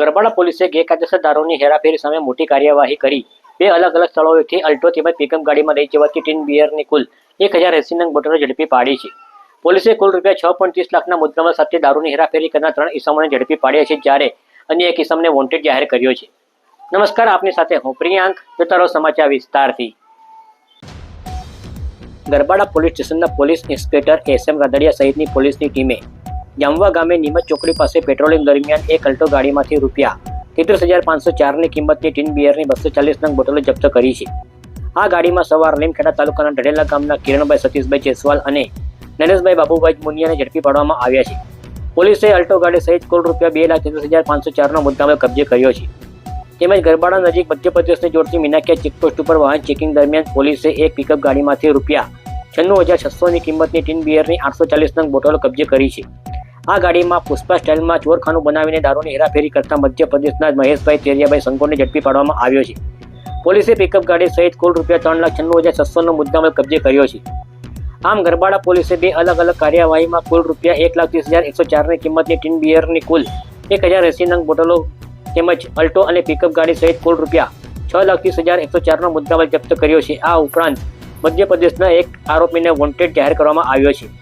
ગરબાડા પોલીસે ગેરકાયદેસર દારૂની હેરાફેરી સામે મોટી કાર્યવાહી કરી. બે અલગ અલગ સ્થળોએથી અલ્ટો તેમજ પિકઅપ ગાડીમાં લઈ જવાતી ટીન બિયરની કુલ એક હજાર એસી નંગ બોટલો ઝડપી પાડી છે. પોલીસે કુલ રૂપિયા છ પોઈન્ટ ત્રીસ લાખના મુદ્દામાં સાથે દારૂની હેરાફેરી કરનાર ત્રણ ઇસમોને ઝડપી પાડ્યા છે, જ્યારે અન્ય એક ઇસમને વોન્ટેડ જાહેર કર્યો છે. નમસ્કાર, આપની સાથે હું પ્રિયાંક, જોતા સમાચાર વિસ્તારથી. ગરબાડા પોલીસ સ્ટેશનના police inspector S M Radadiya સહિતની પોલીસની ટીમે જામવા ગામે નિમત ચોકડી પાસે પેટ્રોલિંગ દરમિયાન એક અલ્ટો ગાડીમાંથી રૂપિયા તેત્રીસ હજાર પાંચસો ચારની કિંમતની ટીન બિયરની બસો ચાલીસ નંગ બોટલો જપ્ત કરી છે. આ ગાડીમાં સવાર લીમખેડા તાલુકાના ઢડેલા ગામના કિરણભાઈ સતીશભાઈ જયસ્વાલ અને નરેશભાઈ બાબુભાઈ મુનિયાને ઝડપી પાડવામાં આવ્યા છે. પોલીસે અલ્ટો ગાડી સહિત કુલ રૂપિયા બે લાખ તેત્રીસ હજાર પાંચસો ચારનો મુદ્દામાલ કબજે કર્યો છે. તેમજ ગરબાડા નજીક મધ્યપ્રદેશને જોડતી મીનાકિયા ચેકપોસ્ટ ઉપર વાહન ચેકિંગ દરમિયાન પોલીસે એક પિકઅપ ગાડીમાંથી રૂપિયા છન્નું હજાર છસોની કિંમતની ટીન બિયરની આઠસો ચાલીસ નંગ બોટલો કબજે કરી છે. આ ગાડીમાં પુષ્પા સ્ટાઇલમાં ચોરખાનું બનાવીને દારૂની હેરાફેરી કરતા મધ્યપ્રદેશના મહેશભાઈ તેરિયાભાઈ સંકોને ઝડપી પાડવામાં આવ્યો છે. પોલીસે પિકઅપ ગાડી સહિત કુલ રૂપિયા ત્રણ લાખ છન્નું હજાર છસોનો મુદ્દામાલ કબજે કર્યો છે. આમ ગરબાડા પોલીસે બે અલગ અલગ કાર્યવાહીમાં કુલ રૂપિયા એક લાખ ત્રીસ હજાર એકસો ચારની કિંમતની ટીન બિયરની કુલ એક હજાર એસી નંગ બોટલો તેમજ અલ્ટો અને પિકઅપ ગાડી સહિત કુલ રૂપિયા છ લાખ ત્રીસ હજાર એકસો ચારનો મુદ્દામાલ જપ્ત કર્યો છે. આ ઉપરાંત મધ્યપ્રદેશના એક આરોપીને વોન્ટેડ જાહેર કરવામાં આવ્યો છે.